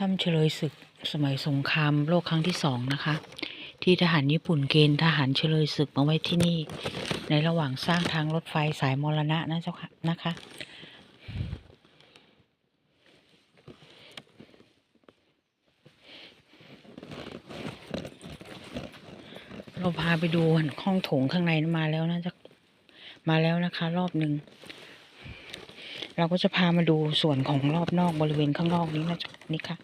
ถ้ำเฉลยศึกสมัยสงครามโลกครั้งที่สองนะคะ ที่ทหารญี่ปุ่นเกณฑ์ทหารเฉลยศึกมาไว้ที่นี่ ในระหว่างสร้างทางรถไฟสายมรณะนะเจ้าค่ะนะคะเราพาไปดูห้องโถงข้างในมาแล้วนะจะมาแล้วนะคะ รอบหนึ่ง เราก็จะพามาดูส่วนของรอบนอกบริเวณข้างนอกนี้นะจ๊ะนี่ค่ะ